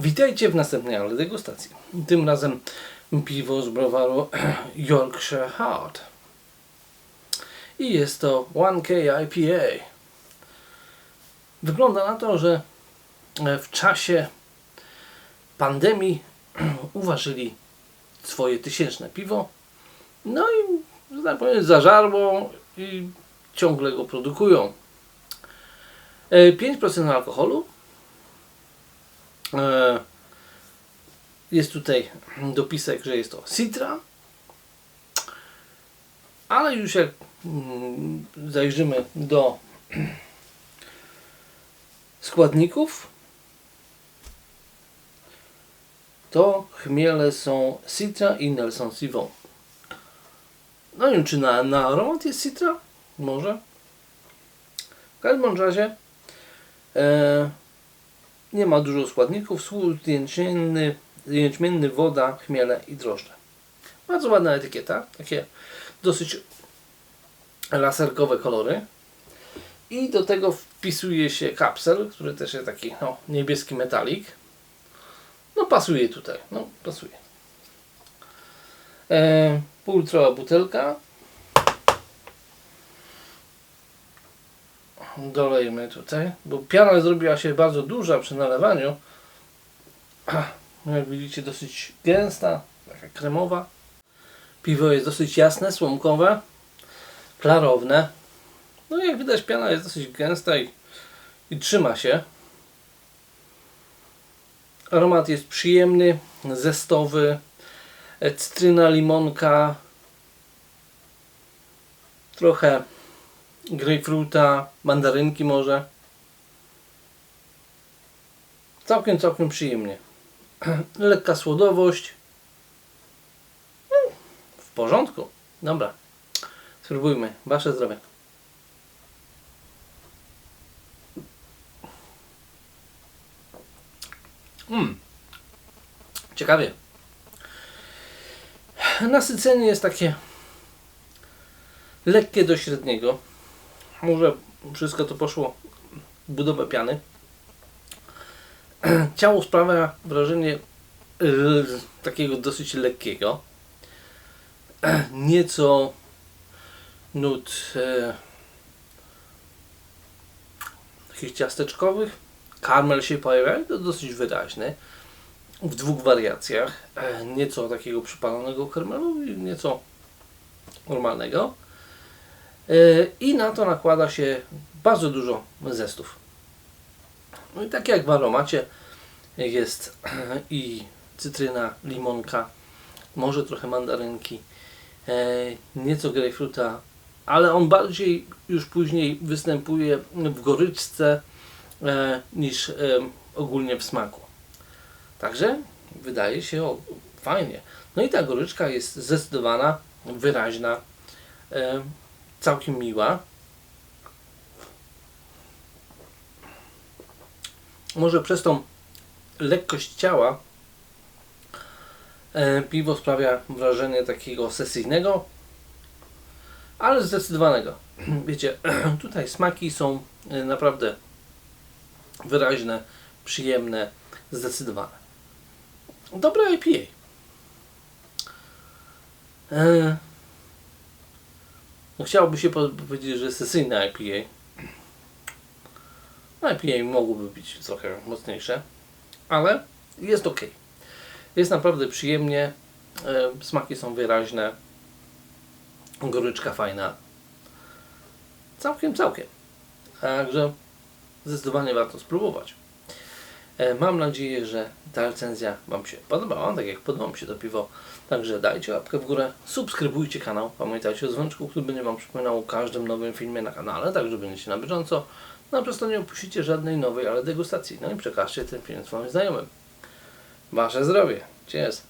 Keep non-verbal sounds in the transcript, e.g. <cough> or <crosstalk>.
Witajcie w następnej ale degustacji. Tym razem piwo z browaru <clears throat> Yorkshire Hard. I jest to 1K IPA. Wygląda na to, że e, w czasie pandemii <clears throat> uważyli swoje tysięczne piwo. No i, że tak powiem, zażarło i ciągle go produkują. E, 5% alkoholu. E, Jest tutaj dopisek, że jest to Citra. Ale już jak mm, zajrzymy do składników, to chmiele są Citra i Nelson Sivon. No nie wiem, czy na, na aromat jest Citra? Może. W każdym razie e, nie ma dużo składników. Słód jęczmienny, jęczmienny, woda, chmiele i drożdże. Bardzo ładna etykieta. Takie dosyć laserkowe kolory. I do tego wpisuje się kapsel, który też jest taki no, niebieski metalik. No pasuje tutaj. No pasuje. E, półlitrowa butelka. Dolejmy tutaj, bo piana zrobiła się bardzo duża przy nalewaniu. Jak widzicie dosyć gęsta, taka kremowa. Piwo jest dosyć jasne, słomkowe, klarowne. No i jak widać piana jest dosyć gęsta i, i trzyma się. Aromat jest przyjemny, zestowy, cytryna, limonka, trochę grejpfruta, mandarynki może. Całkiem, całkiem przyjemnie. <clears throat> Lekka słodowość. Mm, W porządku. Dobra. Spróbujmy. Wasze zdrowie. Mm. Ciekawie. Nasycenie jest takie lekkie do średniego. Może wszystko to poszło w budowę piany. <clears throat> Ciało sprawia wrażenie e, takiego dosyć lekkiego. <clears throat> Nieco nut e, takich ciasteczkowych. Karmel się pojawia, to dosyć wyraźny. W dwóch wariacjach. E, nieco takiego przypalonego karmelu i nieco normalnego. E, I na to nakłada się bardzo dużo zestów. No i tak jak w aromacie jest <clears throat> i cytryna, limonka, może trochę mandarynki, e, nieco grejpfruta, ale on bardziej już później występuje w goryczce e, niż ogólnie w smaku. Także wydaje się fajnie. No i ta goryczka jest zdecydowana, wyraźna, całkiem miła. Może przez tą lekkość ciała e, piwo sprawia wrażenie takiego sesyjnego, ale zdecydowanego. <clears throat> Wiecie, <clears throat> tutaj smaki są e, naprawdę wyraźne, przyjemne, zdecydowane. Dobre IPA. No chciałoby się po- powiedzieć, że sesyjne IPA. IPA mogłoby być trochę mocniejsze, ale jest ok. Jest naprawdę przyjemnie, e, smaki są wyraźne, goryczka fajna. Całkiem, całkiem. Także zdecydowanie warto spróbować. E, Mam nadzieję, że ta recenzja Wam się podobała, tak jak podoba mi się to piwo. Także dajcie łapkę w górę, subskrybujcie kanał, pamiętajcie o dzwoneczku, który będzie Wam przypominał o każdym nowym filmie na kanale, tak że będziecie na bieżąco. No przez to nie opuścicie żadnej nowej, ale degustacji. No i przekażcie ten film swoim znajomym. Wasze zdrowie. Cheers.